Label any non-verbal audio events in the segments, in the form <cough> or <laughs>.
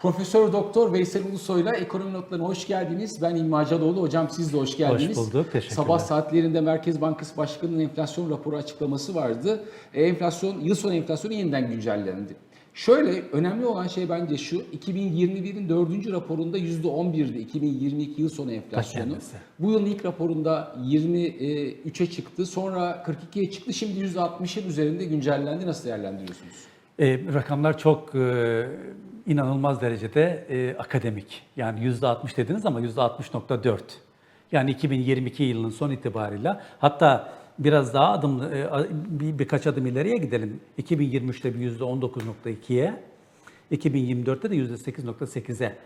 Profesör Doktor Veysel Ulusoy'la ekonomi notlarına hoş geldiniz. Ben İlmi Acaloğlu. Hocam siz de hoş geldiniz. Hoş bulduk, teşekkürler. Sabah saatlerinde Merkez Bankası Başkanı'nın enflasyon raporu açıklaması vardı. E, enflasyon, yıl sonu enflasyonu yeniden güncellendi. Şöyle önemli olan şey bence şu. 2021'in dördüncü raporunda %11'di 2022 yıl sonu enflasyonu. Bu yılın ilk raporunda 23'e çıktı. Sonra 42'ye çıktı. Şimdi %60'ın üzerinde güncellendi. Nasıl değerlendiriyorsunuz? E, rakamlar çok e, inanılmaz derecede e, akademik. Yani %60 dediniz ama %60.4. Yani 2022 yılının son itibarıyla hatta biraz daha adım e, bir, birkaç adım ileriye gidelim. 2023'te bir %19.2'ye, 2024'te de %8.8'e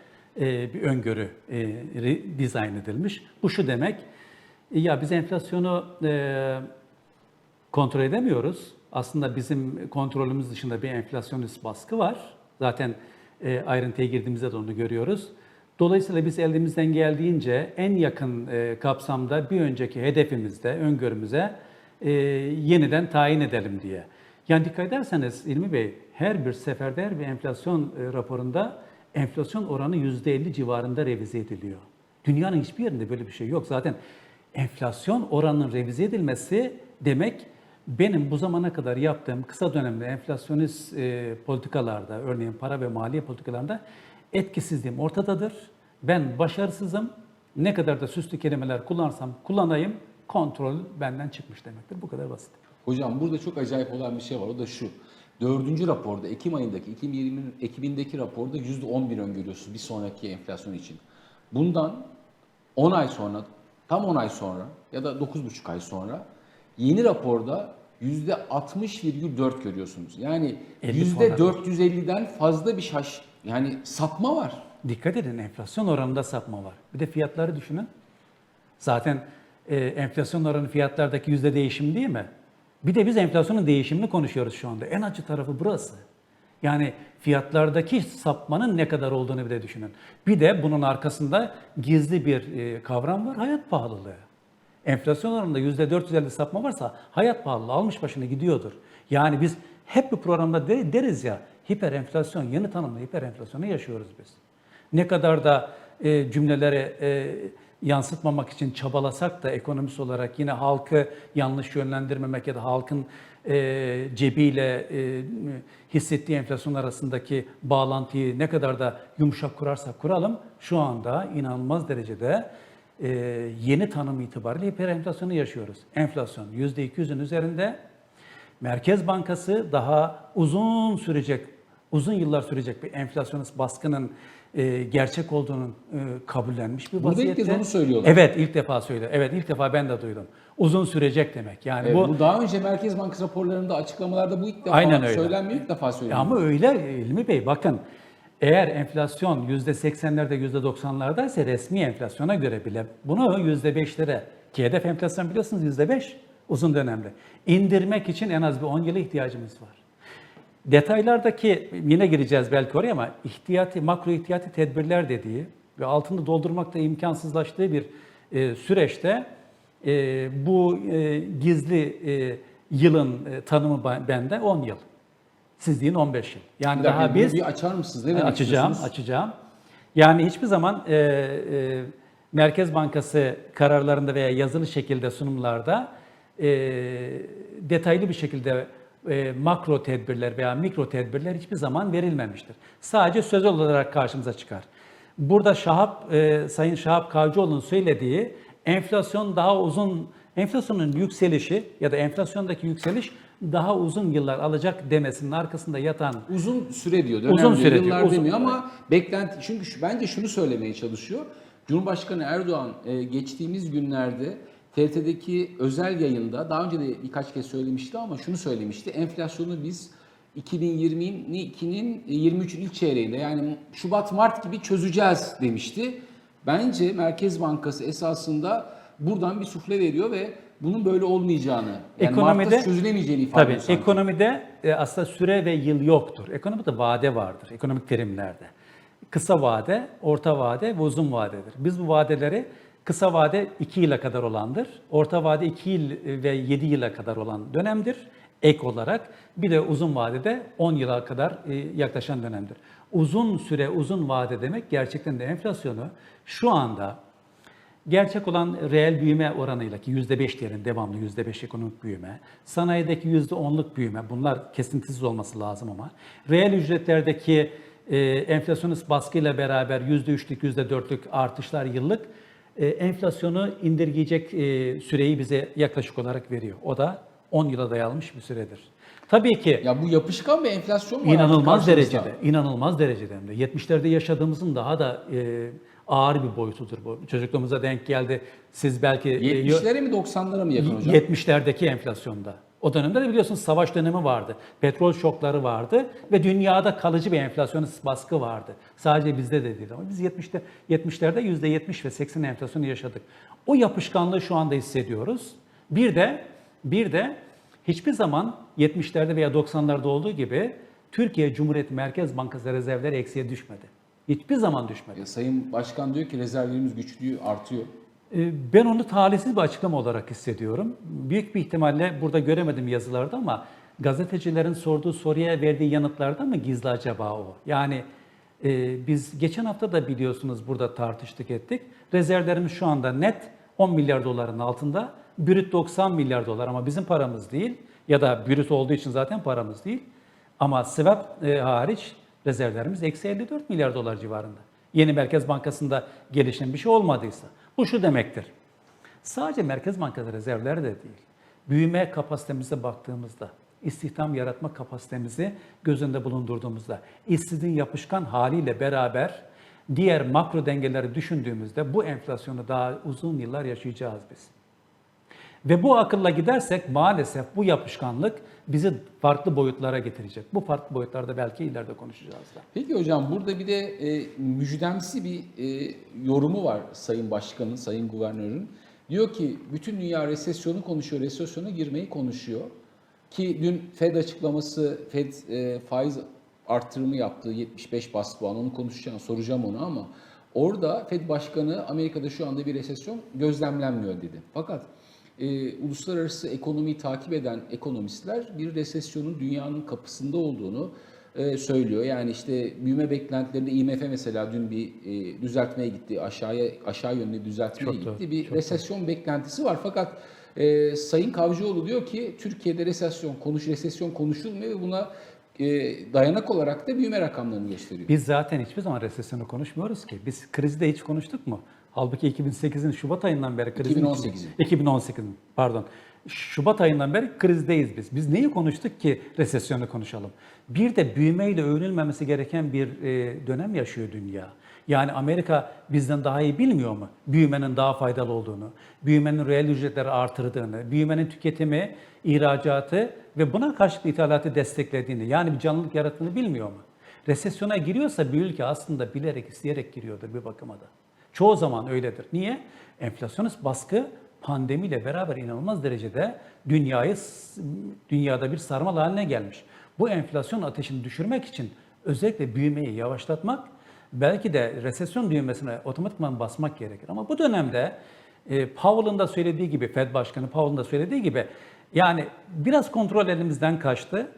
e, bir öngörü e, dizayn edilmiş. Bu şu demek, ya biz enflasyonu e, kontrol edemiyoruz. Aslında bizim kontrolümüz dışında bir enflasyonist baskı var. Zaten e, ayrıntıya girdiğimizde de onu görüyoruz. Dolayısıyla biz elimizden geldiğince en yakın e, kapsamda bir önceki hedefimizde, öngörümüze e, yeniden tayin edelim diye. Yani dikkat ederseniz İlmi Bey, her bir seferde her bir enflasyon raporunda enflasyon oranı %50 civarında revize ediliyor. Dünyanın hiçbir yerinde böyle bir şey yok. Zaten enflasyon oranının revize edilmesi demek benim bu zamana kadar yaptığım kısa dönemde enflasyonist e, politikalarda, örneğin para ve maliye politikalarında etkisizliğim ortadadır. Ben başarısızım. Ne kadar da süslü kelimeler kullansam kullanayım, kontrol benden çıkmış demektir. Bu kadar basit. Hocam burada çok acayip olan bir şey var. O da şu. Dördüncü raporda Ekim ayındaki 2020'nin Ekim'indeki raporda %11 öngörüyorsunuz bir sonraki enflasyon için. Bundan 10 ay sonra, tam 10 ay sonra ya da 9,5 ay sonra yeni raporda %60,4 görüyorsunuz. Yani 50 puan %450'den fazla bir şaş yani sapma var. Dikkat edin enflasyon oranında sapma var. Bir de fiyatları düşünün. Zaten e, enflasyon oranı fiyatlardaki yüzde değişim değil mi? Bir de biz enflasyonun değişimini konuşuyoruz şu anda. En acı tarafı burası. Yani fiyatlardaki sapmanın ne kadar olduğunu bir de düşünün. Bir de bunun arkasında gizli bir e, kavram var, hayat pahalılığı. Enflasyon oranında %450 sapma varsa hayat pahalılığı almış başını gidiyordur. Yani biz hep bu programda de- deriz ya hiper enflasyon, yeni tanımlı hiper enflasyonu yaşıyoruz biz. Ne kadar da e, cümlelere e, yansıtmamak için çabalasak da ekonomist olarak yine halkı yanlış yönlendirmemek ya da halkın e, cebiyle e, hissettiği enflasyon arasındaki bağlantıyı ne kadar da yumuşak kurarsak kuralım şu anda inanılmaz derecede e, yeni tanım itibariyle hiper enflasyonu yaşıyoruz. Enflasyon %200'ün üzerinde. Merkez Bankası daha uzun sürecek, uzun yıllar sürecek bir enflasyonist baskının e, gerçek olduğunu e, kabullenmiş bir Burada ilk vaziyette. onu söylüyorlar. Evet ilk defa söylüyor. Evet ilk defa ben de duydum. Uzun sürecek demek. Yani E, bu, bu, daha önce Merkez Bankası raporlarında açıklamalarda bu ilk defa Aynen öyle. söylenmiyor, ilk defa söyleniyor. ama öyle İlmi Bey bakın eğer enflasyon %80'lerde %90'lardaysa resmi enflasyona göre bile bunu %5'lere ki hedef enflasyon biliyorsunuz %5 uzun dönemde indirmek için en az bir 10 yıla ihtiyacımız var. Detaylardaki yine gireceğiz belki oraya ama ihtiyati, makro ihtiyati tedbirler dediği ve altını doldurmakta imkansızlaştığı bir e, süreçte e, bu e, gizli e, yılın e, tanımı bende 10 yıl. Siz deyin 15 yıl. Yani Bir daha biz bir açar mısınız? Ne demek açacağım, açacağım. Yani hiçbir zaman e, e, Merkez Bankası kararlarında veya yazılı şekilde sunumlarda e, detaylı bir şekilde e, makro tedbirler veya mikro tedbirler hiçbir zaman verilmemiştir. Sadece sözel olarak karşımıza çıkar. Burada Şahap, e, Sayın Şahap Kavcıoğlu'nun söylediği enflasyon daha uzun, enflasyonun yükselişi ya da enflasyondaki yükseliş daha uzun yıllar alacak demesinin arkasında yatan Uzun süre diyor, dönem Uzun diyor, süre diyor, yıllar uzun- demiyor ama beklenti çünkü şu, bence şunu söylemeye çalışıyor. Cumhurbaşkanı Erdoğan e, geçtiğimiz günlerde TRT'deki özel yayında daha önce de birkaç kez söylemişti ama şunu söylemişti. Enflasyonu biz 2022'nin 23'ün ilk çeyreğinde yani Şubat Mart gibi çözeceğiz demişti. Bence Merkez Bankası esasında buradan bir sufle veriyor ve bunun böyle olmayacağını, yani Mart'ta çözülemeyeceğini ifade tabii, ediyor sanki. ekonomide e, aslında süre ve yıl yoktur. Ekonomide vade vardır, ekonomik terimlerde. Kısa vade, orta vade ve uzun vadedir. Biz bu vadeleri kısa vade 2 yıla kadar olandır. Orta vade 2 yıl ve 7 yıla kadar olan dönemdir ek olarak. Bir de uzun vadede 10 yıla kadar e, yaklaşan dönemdir. Uzun süre, uzun vade demek gerçekten de enflasyonu şu anda gerçek olan reel büyüme oranıyla ki %5 diyelim devamlı %5 ekonomik büyüme, sanayideki %10'luk büyüme bunlar kesintisiz olması lazım ama reel ücretlerdeki e, enflasyonist baskıyla beraber %3'lük %4'lük artışlar yıllık e, enflasyonu indirgeyecek e, süreyi bize yaklaşık olarak veriyor. O da 10 yıla dayanmış bir süredir. Tabii ki Ya bu yapışkan bir enflasyon mu? var artık İnanılmaz karşımızda? derecede, inanılmaz derecede hem de. 70'lerde yaşadığımızın daha da e, ağır bir boyutudur bu. Çocukluğumuza denk geldi. Siz belki e, 70'lere mi 90'lara mı yakın hocam? 70'lerdeki enflasyonda. O dönemde de biliyorsunuz savaş dönemi vardı. Petrol şokları vardı ve dünyada kalıcı bir enflasyonist baskı vardı. Sadece bizde de değil ama biz 70'te 70'lerde %70 ve 80 enflasyonu yaşadık. O yapışkanlığı şu anda hissediyoruz. Bir de bir de hiçbir zaman 70'lerde veya 90'larda olduğu gibi Türkiye Cumhuriyeti Merkez Bankası rezervleri eksiye düşmedi. Hiçbir zaman düşmedi. Ya Sayın Başkan diyor ki rezervlerimiz güçlüyor, artıyor. Ee, Ben onu talihsiz bir açıklama olarak hissediyorum. Büyük bir ihtimalle burada göremedim yazılarda ama gazetecilerin sorduğu soruya verdiği yanıtlarda mı gizli acaba o? Yani e, biz geçen hafta da biliyorsunuz burada tartıştık ettik. Rezervlerimiz şu anda net 10 milyar doların altında. Brüt 90 milyar dolar ama bizim paramız değil. Ya da brüt olduğu için zaten paramız değil. Ama swap e, hariç rezervlerimiz eksi 54 milyar dolar civarında. Yeni Merkez Bankası'nda gelişen bir şey olmadıysa. Bu şu demektir. Sadece Merkez Bankası rezervleri de değil. Büyüme kapasitemize baktığımızda, istihdam yaratma kapasitemizi göz önünde bulundurduğumuzda, işsizliğin yapışkan haliyle beraber diğer makro dengeleri düşündüğümüzde bu enflasyonu daha uzun yıllar yaşayacağız biz. Ve bu akılla gidersek maalesef bu yapışkanlık bizi farklı boyutlara getirecek. Bu farklı boyutlarda belki ileride konuşacağız da. Peki hocam burada bir de e, müjdemsi bir e, yorumu var Sayın Başkan'ın, Sayın Guvernör'ün. Diyor ki bütün dünya resesyonu konuşuyor, resesyona girmeyi konuşuyor. Ki dün Fed açıklaması, Fed e, faiz arttırımı yaptı 75 bas puan onu konuşacağım, soracağım onu ama orada Fed Başkanı Amerika'da şu anda bir resesyon gözlemlenmiyor dedi. Fakat e, uluslararası ekonomiyi takip eden ekonomistler bir resesyonun dünyanın kapısında olduğunu e, söylüyor. Yani işte büyüme beklentilerinde IMF mesela dün bir e, düzeltmeye gitti. Aşağıya aşağı yönlü bir düzeltmeye Çok gitti. Bir çok resesyon beklentisi var. Fakat e, Sayın Kavcıoğlu diyor ki Türkiye'de resesyon konuş resesyon konuşulmuyor ve buna e, dayanak olarak da büyüme rakamlarını gösteriyor. Biz zaten hiçbir zaman resesyonu konuşmuyoruz ki. Biz krizde hiç konuştuk mu? Halbuki 2008'in Şubat ayından beri krizin 2018'in. 2018'in pardon. Şubat ayından beri krizdeyiz biz. Biz neyi konuştuk ki resesyonu konuşalım? Bir de büyümeyle övünülmemesi gereken bir e, dönem yaşıyor dünya. Yani Amerika bizden daha iyi bilmiyor mu? Büyümenin daha faydalı olduğunu, büyümenin reel ücretleri artırdığını, büyümenin tüketimi, ihracatı ve buna karşılık ithalatı desteklediğini, yani bir canlılık yarattığını bilmiyor mu? Resesyona giriyorsa bir ülke aslında bilerek, isteyerek giriyordur bir bakıma da. Çoğu zaman öyledir. Niye? Enflasyonist baskı pandemiyle beraber inanılmaz derecede dünyayı dünyada bir sarmal haline gelmiş. Bu enflasyon ateşini düşürmek için özellikle büyümeyi yavaşlatmak, belki de resesyon düğmesine otomatikman basmak gerekir. Ama bu dönemde e, Powell'ın da söylediği gibi, Fed Başkanı Powell'ın da söylediği gibi yani biraz kontrol elimizden kaçtı.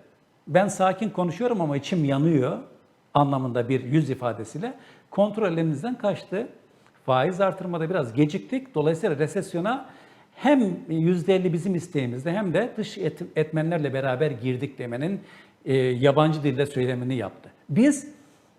Ben sakin konuşuyorum ama içim yanıyor anlamında bir yüz ifadesiyle kontrol elimizden kaçtı. Faiz artırmada biraz geciktik. Dolayısıyla resesyona hem %50 bizim isteğimizde hem de dış et- etmenlerle beraber girdik demenin e, yabancı dilde söylemini yaptı. Biz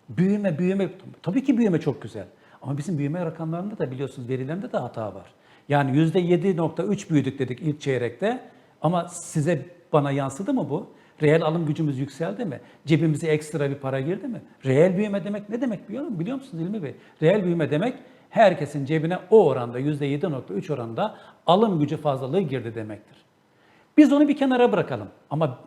büyüme büyüme tabii ki büyüme çok güzel. Ama bizim büyüme rakamlarında da biliyorsunuz verilerinde de hata var. Yani %7.3 büyüdük dedik ilk çeyrekte ama size bana yansıdı mı bu? Reel alım gücümüz yükseldi mi? Cebimize ekstra bir para girdi mi? Reel büyüme demek ne demek biliyor musunuz? Biliyor musunuz İlmi Bey? Reel büyüme demek herkesin cebine o oranda %7.3 oranında alım gücü fazlalığı girdi demektir. Biz onu bir kenara bırakalım. Ama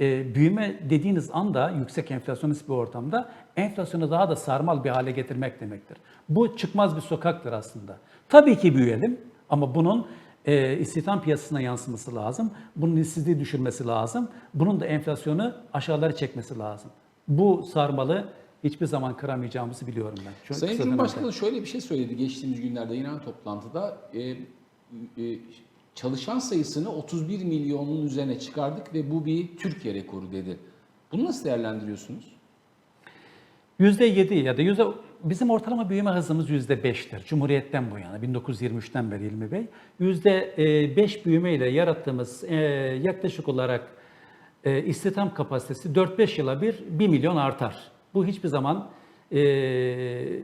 e, büyüme dediğiniz anda yüksek enflasyonist bir ortamda enflasyonu daha da sarmal bir hale getirmek demektir. Bu çıkmaz bir sokaktır aslında. Tabii ki büyüyelim ama bunun e, istihdam piyasasına yansıması lazım. Bunun işsizliği düşürmesi lazım. Bunun da enflasyonu aşağılara çekmesi lazım. Bu sarmalı hiçbir zaman kıramayacağımızı biliyorum ben. Şu Sayın Cumhurbaşkanı şöyle bir şey söyledi geçtiğimiz günlerde yine toplantıda. E, e, çalışan sayısını 31 milyonun üzerine çıkardık ve bu bir Türkiye rekoru dedi. Bunu nasıl değerlendiriyorsunuz? %7 ya da yüzde bizim ortalama büyüme hızımız %5'tir. Cumhuriyetten bu yana 1923'ten beri İlmi Bey. %5 büyümeyle yarattığımız e, yaklaşık olarak e, istihdam kapasitesi 4-5 yıla bir 1 milyon artar. Bu hiçbir zaman e,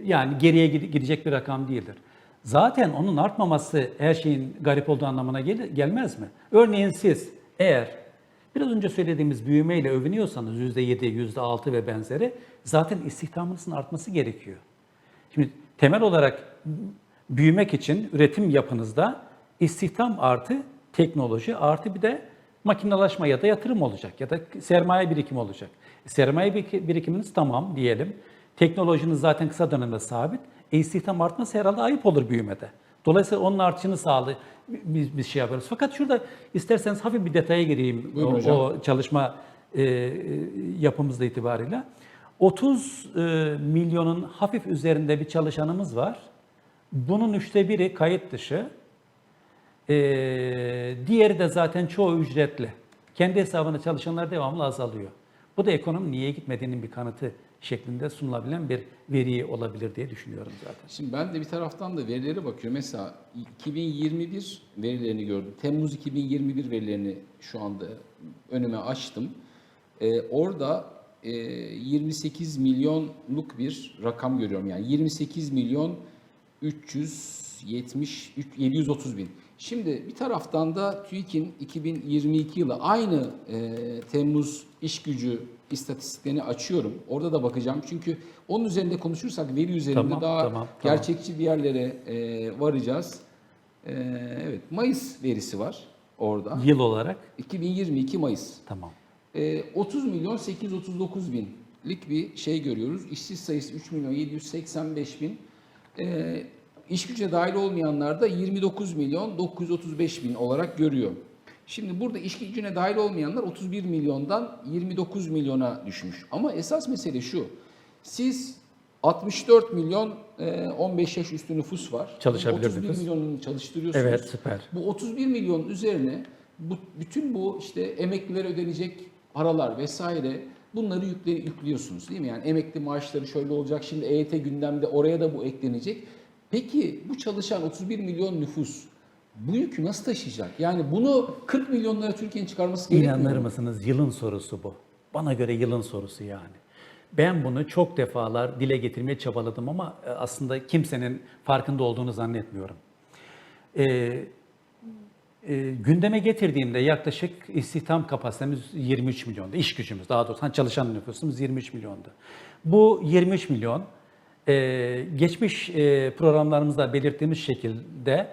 yani geriye gide- gidecek bir rakam değildir. Zaten onun artmaması her şeyin garip olduğu anlamına gel- gelmez mi? Örneğin siz eğer biraz önce söylediğimiz büyümeyle övünüyorsanız %7, %6 ve benzeri zaten istihdamınızın artması gerekiyor. Şimdi temel olarak büyümek için üretim yapınızda istihdam artı teknoloji artı bir de makinalaşma ya da yatırım olacak ya da sermaye birikimi olacak. Sermaye biriki- birikiminiz tamam diyelim. Teknolojiniz zaten kısa dönemde sabit. E istihdam artması herhalde ayıp olur büyümede. Dolayısıyla onun artışını sağlı biz, biz şey yapıyoruz. Fakat şurada isterseniz hafif bir detaya gireyim Buyurun o, hocam. o çalışma e, e, yapımızda itibarıyla. 30 e, milyonun hafif üzerinde bir çalışanımız var. Bunun üçte biri kayıt dışı. E, diğeri de zaten çoğu ücretli. Kendi hesabına çalışanlar devamlı azalıyor. Bu da ekonomi niye gitmediğinin bir kanıtı şeklinde sunulabilen bir veri olabilir diye düşünüyorum zaten. Şimdi ben de bir taraftan da verilere bakıyorum. Mesela 2021 verilerini gördüm. Temmuz 2021 verilerini şu anda önüme açtım. Ee, orada e, 28 milyonluk bir rakam görüyorum. Yani 28 milyon 370 üç- 730 bin. Şimdi bir taraftan da TÜİK'in 2022 yılı aynı e, Temmuz iş gücü istatistiklerini açıyorum. Orada da bakacağım. Çünkü onun üzerinde konuşursak veri üzerinde Tamam, daha tamam, tamam. gerçekçi bir yerlere e, varacağız. E, evet, Mayıs verisi var orada. Yıl olarak 2022 Mayıs. tamam. E, 30 milyon 839 binlik bir şey görüyoruz. İşsiz sayısı 3 milyon 785 bin. E, iş güce dahil olmayanlar da 29 milyon 935 bin olarak görüyor. Şimdi burada iş gücüne dahil olmayanlar 31 milyondan 29 milyona düşmüş. Ama esas mesele şu. Siz 64 milyon e, 15 yaş üstü nüfus var. Çalışabilir 31 nüfus. milyonunu çalıştırıyorsunuz. Evet süper. Bu 31 milyon üzerine bu, bütün bu işte emeklilere ödenecek paralar vesaire bunları yükle, yüklüyorsunuz değil mi? Yani emekli maaşları şöyle olacak şimdi EYT gündemde oraya da bu eklenecek. Peki bu çalışan 31 milyon nüfus bu yükü nasıl taşıyacak? Yani bunu 40 milyonlara Türkiye'nin çıkarması gerekmiyor İnanır mısınız yılın sorusu bu. Bana göre yılın sorusu yani. Ben bunu çok defalar dile getirmeye çabaladım ama e, aslında kimsenin farkında olduğunu zannetmiyorum. Ee, e, gündeme getirdiğimde yaklaşık istihdam kapasitemiz 23 milyondu. İş gücümüz daha doğrusu hani çalışan nüfusumuz 23 milyondu. Bu 23 milyon e, geçmiş e, programlarımızda belirttiğimiz şekilde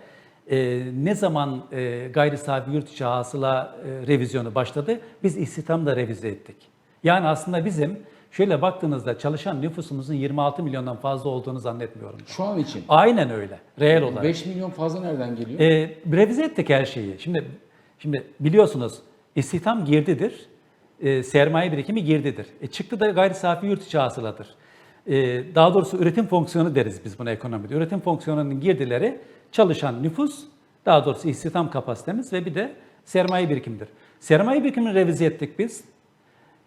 e, ne zaman e, gayri sahibi yurt içi hasıla e, revizyonu başladı? Biz istihdamı da revize ettik. Yani aslında bizim şöyle baktığınızda çalışan nüfusumuzun 26 milyondan fazla olduğunu zannetmiyorum. Şu an için. Aynen öyle. Reel olarak. 5 milyon fazla nereden geliyor? E, revize ettik her şeyi. Şimdi şimdi biliyorsunuz istihdam girdidir. E, sermaye birikimi girdidir. E, çıktı da gayri safi yurt içi hasıladır. E, daha doğrusu üretim fonksiyonu deriz biz buna ekonomide. Üretim fonksiyonunun girdileri çalışan nüfus, daha doğrusu istihdam kapasitemiz ve bir de sermaye birikimidir. Sermaye birikimini revize ettik biz.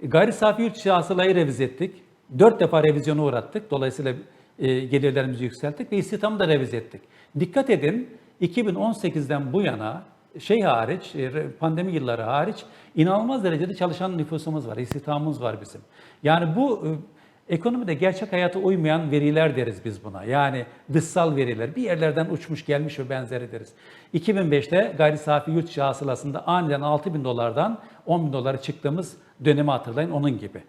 E, Gayri safi yurt hasılayı revize ettik. Dört defa revizyona uğrattık. Dolayısıyla e, gelirlerimizi yükselttik ve istihdamı da revize ettik. Dikkat edin 2018'den bu yana şey hariç, e, pandemi yılları hariç inanılmaz derecede çalışan nüfusumuz var, istihdamımız var bizim. Yani bu ekonomide gerçek hayata uymayan veriler deriz biz buna. Yani dışsal veriler, bir yerlerden uçmuş gelmiş ve benzeri deriz. 2005'te gayri safi yurt içi hasılasında aniden 6 bin dolardan 10 bin dolara çıktığımız dönemi hatırlayın onun gibi.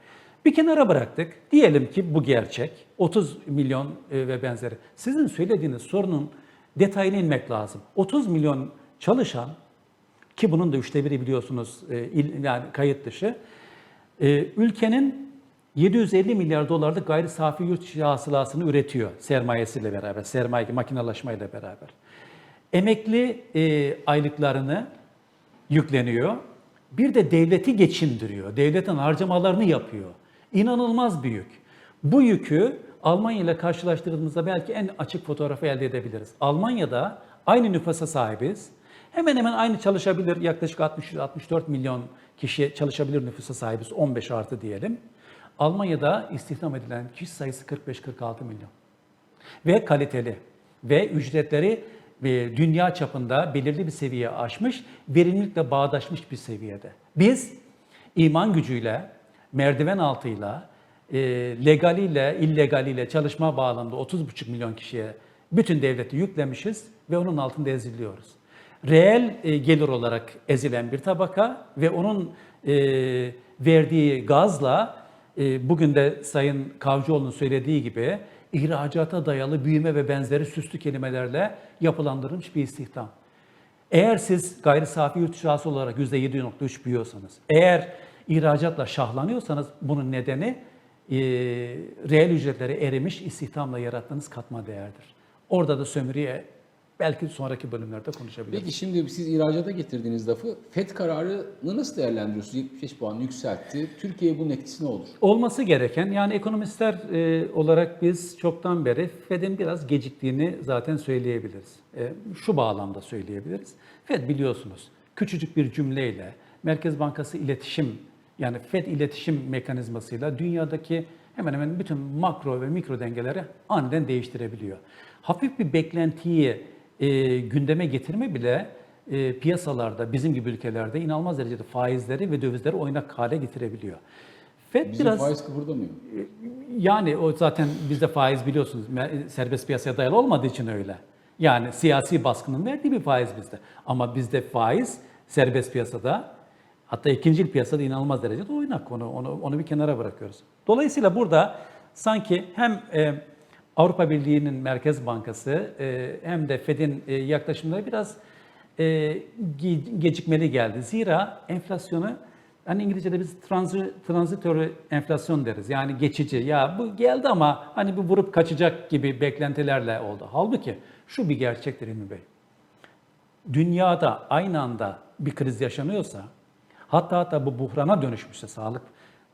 Bir kenara bıraktık. Diyelim ki bu gerçek. 30 milyon e, ve benzeri. Sizin söylediğiniz sorunun detayına inmek lazım. 30 milyon çalışan ki bunun da üçte biri biliyorsunuz e, yani kayıt dışı. e, Ülkenin 750 milyar dolarlık gayri safi yurt içi hasılasını üretiyor sermayesiyle beraber, sermaye makinalaşmayla beraber. Emekli e, aylıklarını yükleniyor. Bir de devleti geçindiriyor. Devletin harcamalarını yapıyor. İnanılmaz bir yük. Bu yükü Almanya ile karşılaştırdığımızda belki en açık fotoğrafı elde edebiliriz. Almanya'da aynı nüfusa sahibiz. Hemen hemen aynı çalışabilir, yaklaşık 60-64 milyon kişi çalışabilir nüfusa sahibiz, 15 artı diyelim. Almanya'da istihdam edilen kişi sayısı 45-46 milyon. Ve kaliteli ve ücretleri e, dünya çapında belirli bir seviyeye aşmış, verimlilikle bağdaşmış bir seviyede. Biz iman gücüyle, merdiven altıyla, e, legaliyle, illegaliyle çalışma bağlamında 30,5 milyon kişiye bütün devleti yüklemişiz ve onun altında eziliyoruz. Reel e, gelir olarak ezilen bir tabaka ve onun verdiği gazla bugün de Sayın Kavcıoğlu'nun söylediği gibi ihracata dayalı büyüme ve benzeri süslü kelimelerle yapılandırılmış bir istihdam. Eğer siz gayri safi yurt içi olarak %7.3 büyüyorsanız, eğer ihracatla şahlanıyorsanız bunun nedeni e, reel ücretlere erimiş istihdamla yarattığınız katma değerdir. Orada da sömürüye belki sonraki bölümlerde konuşabiliriz. Peki şimdi siz ihracata getirdiğiniz lafı FED kararını nasıl değerlendiriyorsunuz? 75 puan yükseltti. Türkiye'ye bunun etkisi ne olur? Olması gereken yani ekonomistler e, olarak biz çoktan beri Fed'in biraz geciktiğini zaten söyleyebiliriz. E, şu bağlamda söyleyebiliriz. Fed biliyorsunuz küçücük bir cümleyle Merkez Bankası iletişim yani Fed iletişim mekanizmasıyla dünyadaki hemen hemen bütün makro ve mikro dengeleri aniden değiştirebiliyor. Hafif bir beklentiyi e, gündeme getirme bile e, piyasalarda bizim gibi ülkelerde inanılmaz derecede faizleri ve dövizleri oynak hale getirebiliyor. Fed Bizim biraz faiz kıpırdamıyor. yani o zaten bizde faiz biliyorsunuz serbest piyasaya dayalı olmadığı için öyle. Yani siyasi baskının verdiği bir faiz bizde. Ama bizde faiz serbest piyasada hatta ikinci piyasada inanılmaz derecede oynak. Onu, onu, onu bir kenara bırakıyoruz. Dolayısıyla burada sanki hem e, Avrupa Birliği'nin Merkez Bankası e, hem de Fed'in e, yaklaşımları biraz e, ge- gecikmeli geldi. Zira enflasyonu Hani İngilizce'de biz transi, transitory enflasyon deriz. Yani geçici. Ya bu geldi ama hani bu vurup kaçacak gibi beklentilerle oldu. Halbuki şu bir gerçektir İlmi Bey. Dünyada aynı anda bir kriz yaşanıyorsa, hatta hatta bu buhrana dönüşmüşse sağlık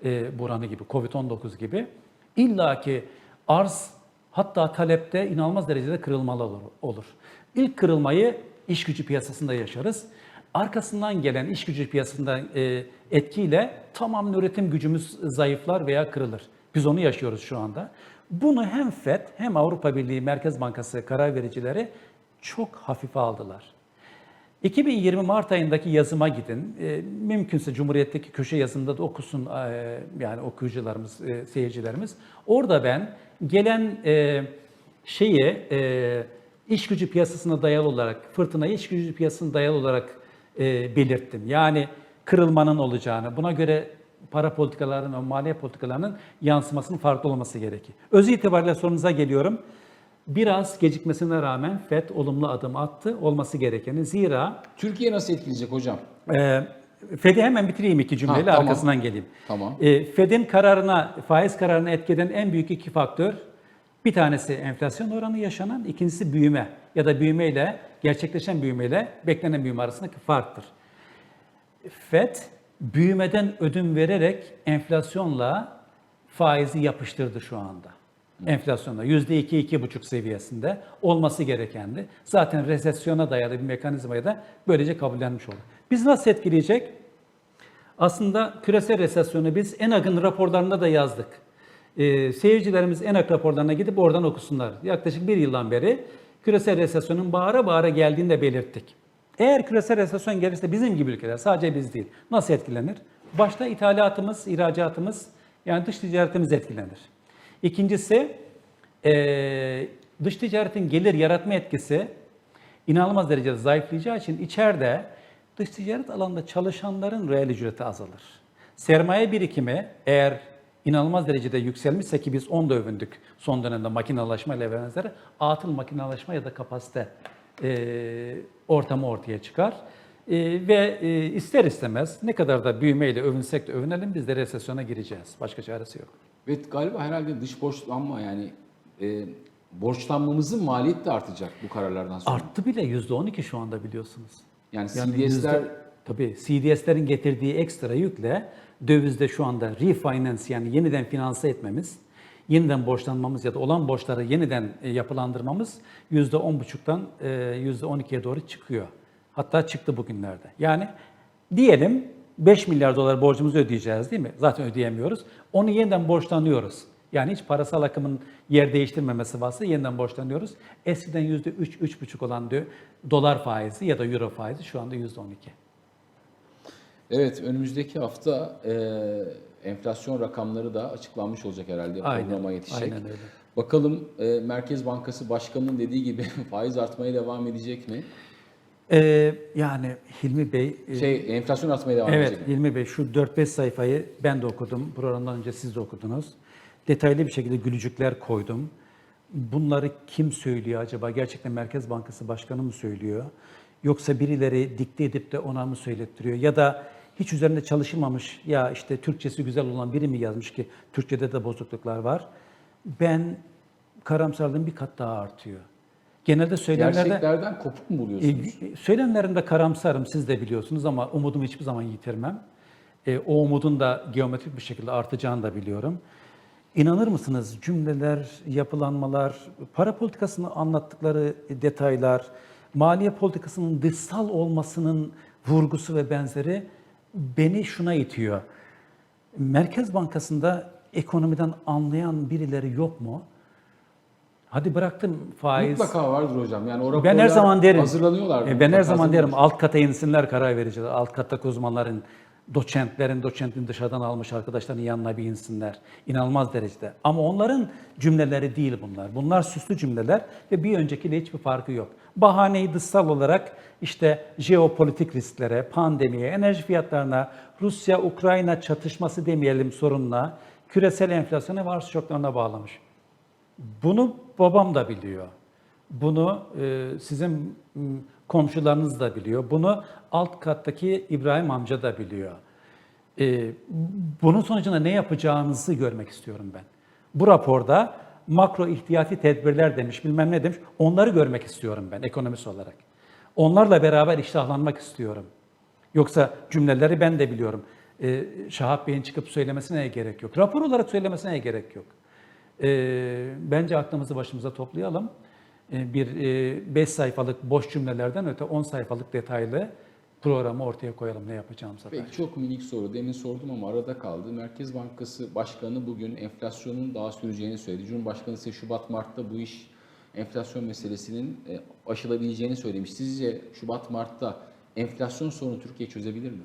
e, buhranı gibi, Covid-19 gibi, illaki arz hatta talepte inanılmaz derecede kırılmalı olur. olur. İlk kırılmayı iş gücü piyasasında yaşarız. Arkasından gelen iş gücü piyasasında e, etkiyle tamamen üretim gücümüz zayıflar veya kırılır. Biz onu yaşıyoruz şu anda. Bunu hem FED hem Avrupa Birliği Merkez Bankası karar vericileri çok hafife aldılar. 2020 Mart ayındaki yazıma gidin. E, mümkünse Cumhuriyet'teki köşe yazımda da okusun e, yani okuyucularımız, e, seyircilerimiz. Orada ben gelen e, şeyi e, iş gücü piyasasına dayalı olarak, fırtınayı iş gücü piyasasına dayalı olarak e, belirttim. Yani kırılmanın olacağını, buna göre para politikalarının ve maliye politikalarının yansımasının farklı olması gerekir. Öz itibariyle sorunuza geliyorum. Biraz gecikmesine rağmen FED olumlu adım attı olması gerekeni. Zira Türkiye nasıl etkileyecek hocam? e, FED'i hemen bitireyim iki cümleyle Ha, tamam. arkasından geleyim. Tamam. E, FED'in kararına, faiz kararına etkeden en büyük iki faktör bir tanesi enflasyon oranı yaşanan, ikincisi büyüme ya da büyümeyle gerçekleşen büyümeyle beklenen büyüme arasındaki farktır. FED büyümeden ödün vererek enflasyonla faizi yapıştırdı şu anda. Enflasyonla %2-2,5 seviyesinde olması gerekendi. Zaten resesyona dayalı bir mekanizmayı da böylece kabullenmiş oldu. Biz nasıl etkileyecek? Aslında küresel resesyonu biz ENAG'ın raporlarında da yazdık. Ee, seyircilerimiz ENAG raporlarına gidip oradan okusunlar. Yaklaşık bir yıldan beri küresel resesyonun bağıra bağıra geldiğini de belirttik. Eğer küresel resesyon gelirse bizim gibi ülkeler, sadece biz değil, nasıl etkilenir? Başta ithalatımız, ihracatımız, yani dış ticaretimiz etkilenir. İkincisi, eee, dış ticaretin gelir yaratma etkisi inanılmaz derecede zayıflayacağı için içeride dış ticaret alanında çalışanların reel ücreti azalır. Sermaye birikimi eğer inanılmaz derecede yükselmişse ki biz 10 da övündük son dönemde makinalaşma ile benzeri atıl makinalaşma ya da kapasite e, ortamı ortaya çıkar. E, ve e, ister istemez ne kadar da büyümeyle övünsek de övünelim biz de resesyona gireceğiz. Başka çaresi yok. Ve galiba herhalde dış borçlanma yani e, borçlanmamızın maliyeti de artacak bu kararlardan sonra. Arttı bile %12 şu anda biliyorsunuz. Yani Yani CDS'ler tabii CDS'lerin getirdiği ekstra yükle dövizde şu anda refinance yani yeniden finanse etmemiz, yeniden borçlanmamız ya da olan borçları yeniden e, yapılandırmamız %10,5'tan e, %12'ye doğru çıkıyor. Hatta çıktı bugünlerde. Yani diyelim 5 milyar dolar borcumuzu ödeyeceğiz değil mi? Zaten ödeyemiyoruz. Onu yeniden borçlanıyoruz. Yani hiç parasal akımın yer değiştirmemesi vasıtasıyla yeniden borçlanıyoruz. Eskiden %3, 3,5 olan diyor, dolar faizi ya da euro faizi şu anda %12. Evet, önümüzdeki hafta e, enflasyon rakamları da açıklanmış olacak herhalde. Aynen, Programa yetişecek. aynen öyle. Bakalım e, Merkez Bankası Başkanı'nın dediği gibi <laughs> faiz artmaya devam edecek mi? Ee, yani Hilmi Bey... e, Şey, enflasyon artmaya devam Evet edecek mi? Hilmi Bey şu 4-5 sayfayı ben de okudum. Programdan önce siz de okudunuz. Detaylı bir şekilde gülücükler koydum. Bunları kim söylüyor acaba? Gerçekten Merkez Bankası Başkanı mı söylüyor? Yoksa birileri dikte edip de ona mı söylettiriyor? Ya da hiç üzerinde çalışılmamış ya işte Türkçesi güzel olan biri mi yazmış ki Türkçede de bozukluklar var. Ben karamsarlığım bir kat daha artıyor. Genelde söylemlerde... Gerçeklerden kopuk mu buluyorsunuz? E, Söylemlerimde karamsarım siz de biliyorsunuz ama umudumu hiçbir zaman yitirmem. E, o umudun da geometrik bir şekilde artacağını da biliyorum. İnanır mısınız cümleler, yapılanmalar, para politikasını anlattıkları detaylar, maliye politikasının dışsal olmasının vurgusu ve benzeri beni şuna itiyor. Merkez Bankası'nda ekonomiden anlayan birileri yok mu? Hadi bıraktım faiz. Mutlaka vardır hocam. Yani o Ben her zaman derim. Hazırlanıyorlar. E, Ben her zaman derim alt kata insinler karar vericiler. Alt kattaki uzmanların, doçentlerin, doçentin dışarıdan almış arkadaşların yanına bir insinler. İnanılmaz derecede. Ama onların cümleleri değil bunlar. Bunlar süslü cümleler ve bir öncekiyle hiçbir farkı yok. Bahaneyi dışsal olarak işte jeopolitik risklere, pandemiye, enerji fiyatlarına, Rusya-Ukrayna çatışması demeyelim sorunla, küresel enflasyona ve arz şoklarına bağlamış. Bunu babam da biliyor. Bunu e, sizin komşularınız da biliyor. Bunu alt kattaki İbrahim amca da biliyor. E, bunun sonucunda ne yapacağınızı görmek istiyorum ben. Bu raporda makro ihtiyati tedbirler demiş, bilmem ne demiş. Onları görmek istiyorum ben ekonomist olarak. Onlarla beraber iştahlanmak istiyorum. Yoksa cümleleri ben de biliyorum. E, Şahap Bey'in çıkıp söylemesine gerek yok. Rapor olarak söylemesine gerek yok. E, bence aklımızı başımıza toplayalım. E, bir 5 sayfalık boş cümlelerden öte 10 sayfalık detaylı programı ortaya koyalım ne yapacağımıza dair. Peki çok minik soru. Demin sordum ama arada kaldı. Merkez Bankası Başkanı bugün enflasyonun daha süreceğini söyledi. Cumhurbaşkanı ise Şubat-Mart'ta bu iş enflasyon meselesinin e, aşılabileceğini söylemiş. Sizce Şubat-Mart'ta enflasyon sorunu Türkiye çözebilir mi?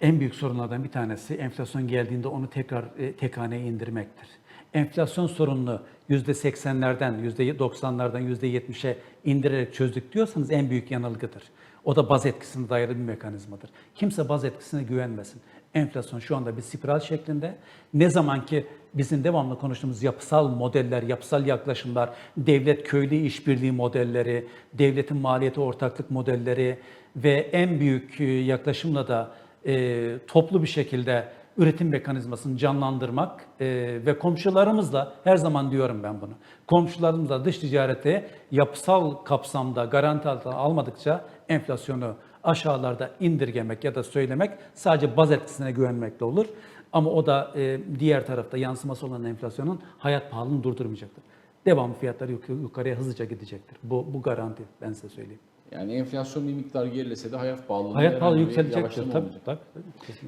En büyük sorunlardan bir tanesi enflasyon geldiğinde onu tekrar e, tek haneye indirmektir. Enflasyon sorununu %80'lerden, %90'lardan %70'e indirerek çözdük diyorsanız en büyük yanılgıdır. O da baz etkisine dayalı bir mekanizmadır. Kimse baz etkisine güvenmesin. Enflasyon şu anda bir spiral şeklinde. Ne zaman ki bizim devamlı konuştuğumuz yapısal modeller, yapısal yaklaşımlar, devlet köylü işbirliği modelleri, devletin maliyeti ortaklık modelleri ve en büyük e, yaklaşımla da e, toplu bir şekilde üretim mekanizmasını canlandırmak e, ve komşularımızla her zaman diyorum ben bunu. Komşularımızla dış ticarete yapısal kapsamda garanti altına almadıkça enflasyonu aşağılarda indirgemek ya da söylemek sadece baz etkisine güvenmekle olur. Ama o da e, diğer tarafta yansıması olan enflasyonun hayat pahalılığını durdurmayacaktır. Devamlı fiyatlar yuk- yukarıya hızlıca gidecektir. Bu, bu garanti ben size söyleyeyim. Yani enflasyon bir miktar gerilese de hayat pahalılığı Hayat pahalı yükselecektir. Tabii, tabii.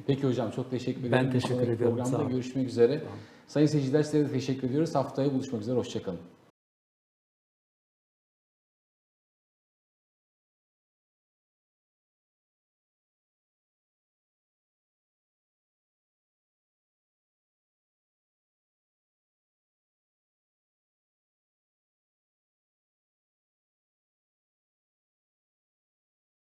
Peki hocam çok teşekkür ederim. Ben teşekkür ediyorum, Programda görüşmek üzere. Sayın seyirciler size de teşekkür ediyoruz. Haftaya buluşmak üzere. Hoşçakalın.